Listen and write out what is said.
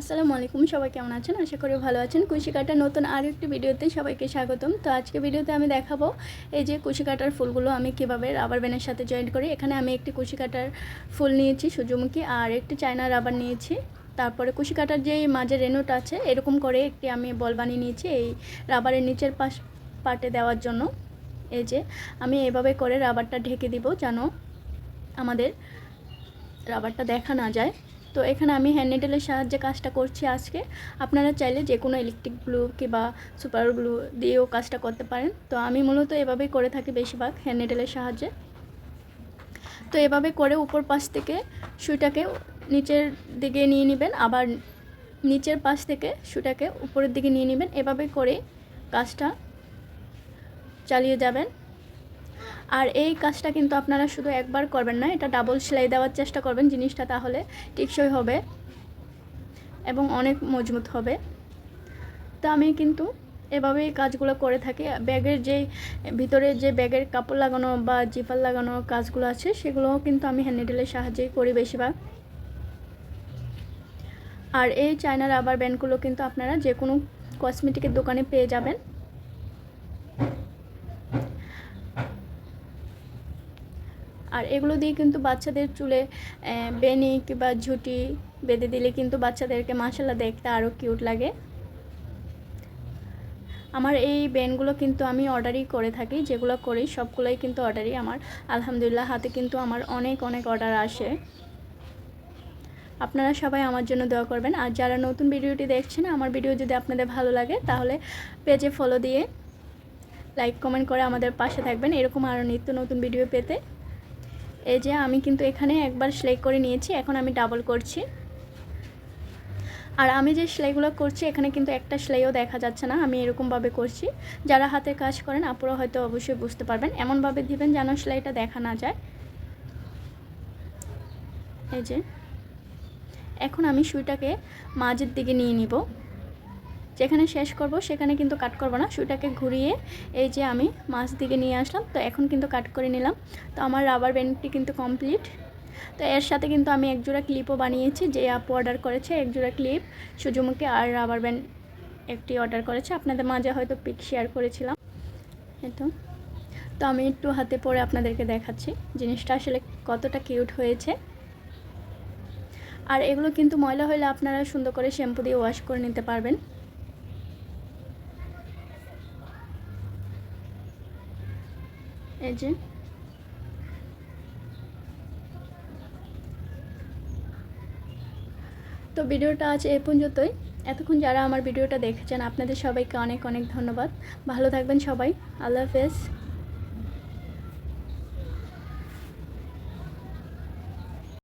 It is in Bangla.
আসসালামু আলাইকুম, সবাই কেমন আছেন? আশা করি ভালো আছেন। কুশি কাটার নতুন আরও একটি ভিডিওতে সবাইকে স্বাগতম। তো আজকে ভিডিওতে আমি দেখাবো এই যে কুশি কাটার ফুলগুলো আমি কীভাবে রাবার ব্যানের সাথে জয়েন্ট করি। এখানে আমি একটি কুশি কাটার ফুল নিয়েছি, সূর্যমুখী, আর একটি চায়না রাবার নিয়েছি। তারপরে কুশি কাটার যে মাঝের রেনুটা আছে, এরকম করে একটি আমি বল বানিয়ে নিয়েছি এই রাবারের নিচের পাশ, পাটে দেওয়ার জন্য। এই যে আমি এভাবে করে রাবারটা ঢেকে দিব যেন আমাদের রাবারটা দেখা না যায়। তো এখানে আমি হ্যান্ড নিডেলের সাহায্যে কাজটা করছি আজকে। আপনারা চাইলে যে কোনো ইলেকট্রিক গ্লু কিংবা সুপার গ্লু দিয়েও কাজটা করতে পারেন। তো আমি মূলত এভাবেই করে থাকি বেশিরভাগ হ্যান্ড নিডেলের সাহায্যে। তো এভাবে করে উপর পাশ থেকে সুইটাকে নিচের দিকে নিয়ে নেবেন, আবার নিচের পাশ থেকে সুটাকে উপরের দিকে নিয়ে নেবেন। এভাবে করে কাজটা চালিয়ে যাবেন। আর এই কাজটা কিন্তু আপনারা শুধু একবার করবেন না, এটা ডাবল সেলাই দেওয়ার চেষ্টা করবেন জিনিসটা তাহলে টিকসই হবে এবং অনেক মজবুত হবে। তো আমি কিন্তু এভাবেই কাজগুলো করে থাকি। ব্যাগের যে ভিতরে যে ব্যাগের কাপড় লাগানো বা জিপার লাগানো কাজগুলো আছে, সেগুলোও কিন্তু আমি হ্যান্ড নিডেলের সাহায্যেই করি বেশিরভাগ। আর এই চায়না রাবার ব্যান্ডগুলো কিন্তু আপনারা যে কোনো কসমেটিকের দোকানে পেয়ে যাবেন। আর এগুলো দিয়ে কিন্তু বাচ্চাদের চুলে বেনি কিংবা ঝুঁটি বেঁধে দিলে কিন্তু বাচ্চাদেরকে মাসাল্লা দেখতে আরও কিউট লাগে। আমার এই ব্যান্ডগুলো কিন্তু আমি অর্ডারই করে থাকি, যেগুলো করি সবগুলোই কিন্তু অর্ডারই আমার। আলহামদুলিল্লাহ, হাতে কিন্তু আমার অনেক অনেক অর্ডার আসে। আপনারা সবাই আমার জন্য দোয়া করবেন। আর যারা নতুন ভিডিওটি দেখছেন, আমার ভিডিও যদি আপনাদের ভালো লাগে, তাহলে পেজে ফলো দিয়ে লাইক কমেন্ট করে আমাদের পাশে থাকবেন। এরকম আরও নিত্য নতুন ভিডিও পেতে। এই যে আমি কিন্তু এখানে একবার সেলাই করে নিয়েছি, এখন আমি ডাবল করছি। আর আমি যে সেলাইগুলো করছি, এখানে কিন্তু একটা সেলাইও দেখা যাচ্ছে না, আমি এরকমভাবে করছি। যারা হাতে কাজ করেন আপুরা হয়তো অবশ্যই বুঝতে পারবেন। এমনভাবে দিবেন যেন সেলাইটা দেখা না যায়। এই যে, এখন আমি সুইটাকে মাঝের দিকে নিয়ে নিব। যেখানে শেষ করব, সেখানে কিন্তু কাট করব না। সুইটাকে ঘুরিয়ে এই যে আমি মাছ দিকে নিয়ে আসলাম, তো এখন কিন্তু কাট করে নিলাম। তো আমার রাবার ব্যান্ডটি কিন্তু কমপ্লিট তো এর সাথে কিন্তু আমি একজোড়া ক্লিপও বানিয়েছি, যে আপু অর্ডার করেছে একজোড়া ক্লিপ সূর্যমুখী আর রাবার ব্যান্ড একটি অর্ডার করেছে। আপনাদের মাঝে হয়তো পিক শেয়ার করেছিলাম। তো। তো আমি একটু হাতে পরে আপনাদেরকে দেখাচ্ছি, জিনিসটা আসলে কতটা কিউট হয়েছে। আর এগুলো কিন্তু ময়লা হলে আপনারা সুন্দর করে শ্যাম্পু দিয়ে ওয়াশ করে নিতে পারবেন। এই যে। তো ভিডিওটা আজ এ পর্যন্তই। এতক্ষণ যারা আমার ভিডিওটা দেখেছেন, আপনাদের সবাইকে অনেক অনেক ধন্যবাদ। ভালো থাকবেন সবাই। আল্লাহ হাফেজ।